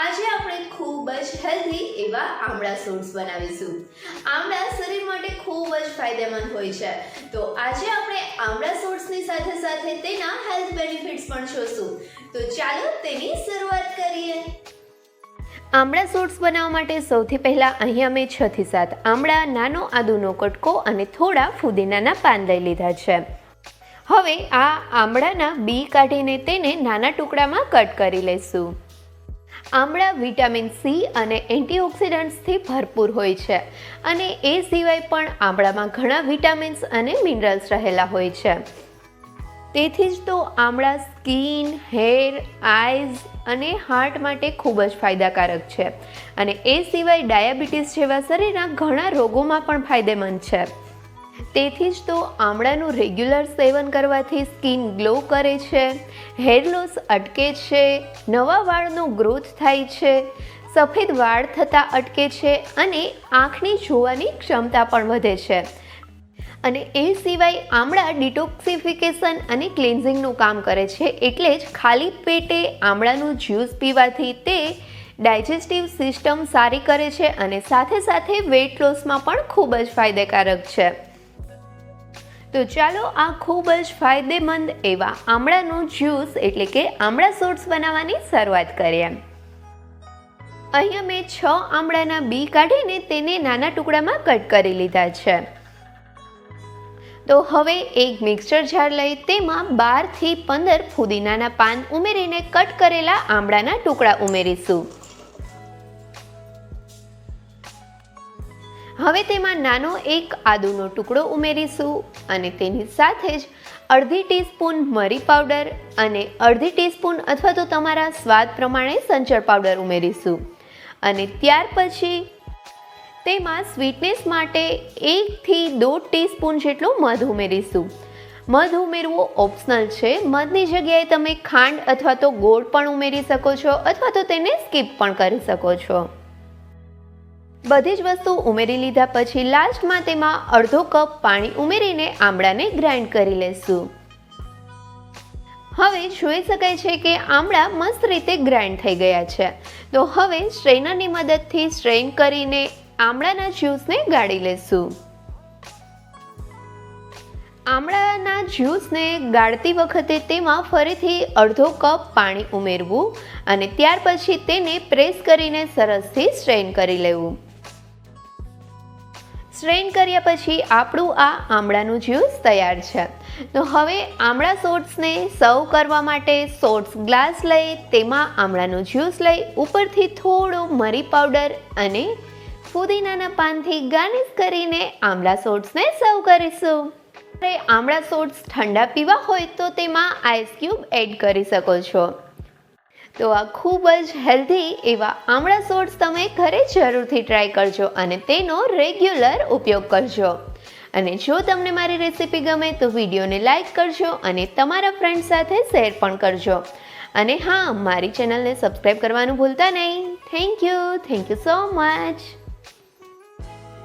આજે આપણે ખૂબ જ હેલ્ધી એવા આમળા સૂટ્સ બનાવીશું. આમળા શરીર માટે ખૂબ જ ફાયદેમંદ હોય છે. તો આજે આપણે આમળા સૂટ્સની સાથે સાથે તેના હેલ્થ બેનિફિટ્સ પણ જોશું. તો ચાલો તેની શરૂઆત કરીએ. આમળા સૂટ્સ બનાવવા માટે સૌથી પહેલાં અહીં અમે છ થી સાત આમળા, નાનો આદુનો કટકો અને થોડા ફુદીનાના પાન લઈ લીધા છે. હવે આ આમળાના બી કાઢીને તેને નાના ટુકડામાં કટ કરી લઈશું. આમળા વિટામિન સી અને એન્ટીઓક્સિડન્ટ્સથી ભરપૂર હોય છે. અને એ સિવાય પણ આમળામાં ઘણા વિટામિન્સ અને મિનરલ્સ રહેલા હોય છે. તેથી જ તો આમળા સ્કિન, હેર, આઈઝ અને હાર્ટ માટે ખૂબ જ ફાયદાકારક છે. અને એ સિવાય ડાયાબિટીસ જેવા શરીરના ઘણા રોગોમાં પણ ફાયદેમંદ છે. તેથી જ તો આમળાનું રેગ્યુલર સેવન કરવાથી સ્કિન ગ્લો કરે છે હેર લોસ અટકે છે, નવા વાળનો ગ્રોથ થાય છે, સફેદ વાળ થતાં અટકે છે અને આંખની જોવાની ક્ષમતા પણ વધે છે. અને એ સિવાય આમળા ડિટોક્સિફિકેશન અને ક્લિન્ઝિંગનું કામ કરે છે એટલે જ ખાલી પેટે આમળાનું જ્યુસ પીવાથી તે ડાયજેસ્ટિવ સિસ્ટમ સારી કરે છે અને સાથે સાથે વેઇટ લોસમાં પણ ખૂબ જ ફાયદાકારક છે. તો ચાલો આ ખૂબ જ ફાયદેમંદ એવા આમળાનું જ્યુસ એટલે કે આમળા સોટ્સ બનાવવાની શરૂઆત કરીએ. અહીંયા મેં છ આમળાના બી કાઢીને તેને નાના ટુકડામાં કટ કરી લીધા છે. તો હવે એક મિક્સર જાર લઈ તેમાં બારથી પંદર ફુદીનાના પાન ઉમેરીને કટ કરેલા આમળાના ટુકડા ઉમેરીશું. હવે તેમાં નાનો એક આદુનો ટુકડો ઉમેરીશું અને તેની સાથે જ અડધી ટીસ્પૂન મરી પાવડર અને અડધી ટીસ્પૂન અથવા તો તમારા સ્વાદ પ્રમાણે સંચળ પાવડર ઉમેરીશું. અને ત્યાર પછી તેમાં સ્વીટનેસ માટે એકથી દોઢ ટીસ્પૂન જેટલું મધ ઉમેરીશું. મધ ઉમેરવું ઓપ્શનલ છે. મધની જગ્યાએ તમે ખાંડ અથવા તો ગોળ પણ ઉમેરી શકો છો અથવા તો તેને સ્કીપ પણ કરી શકો છો. બધી જ વસ્તુ ઉમેરી લીધા પછી લાસ્ટમાં તેમાં અડધો કપ પાણી ઉમેરીને આમળાને ગ્રાઇન્ડ કરી લેશું. હવે જોઈ શકાય છે કે આમળા મસ્ત રીતે ગ્રાઇન્ડ થઈ ગયા છે. તો હવે સ્ટ્રેનરની મદદથી સ્ટ્રેન કરીને આમળાના જ્યુસને ગાળી લેશું. આમળાના જ્યુસને ગાળતી વખતે તેમાં ફરીથી અડધો કપ પાણી ઉમેરવું અને ત્યાર પછી તેને પ્રેસ કરીને સરસથી સ્ટ્રેન કરી લેવું. સ્ટ્રેન કર્યા પછી આપણું આ આમળાનું જ્યુસ તૈયાર છે. તો હવે આમળા સોટ્સને સર્વ કરવા માટે સોટ્સ ગ્લાસ લઈ, તેમાં આમળાનું જ્યુસ લઈ, ઉપરથી થોડો મરી પાવડર અને ફુદીનાના પાનથી ગાર્નિશ કરીને આમળા સોટ્સને સર્વ કરીશું. હવે આમળા સોટ્સ ઠંડા પીવા હોય તો તેમાં આઈસ ક્યુબ એડ કરી શકો છો. તો આ ખૂબ જ હેલ્ધી એવા આમળા સોર્સ તમે ઘરે જરૂરથી ટ્રાય કરજો અને તેનો રેગ્યુલર ઉપયોગ કરજો. અને જો તમને મારી રેસિપી ગમે તો વિડીયોને લાઇક કરજો અને તમારા ફ્રેન્ડ સાથે શેર પણ કરજો. અને હા, મારી ચેનલને સબસ્ક્રાઈબ કરવાનું ભૂલતા નહીં. Thank you thank you so much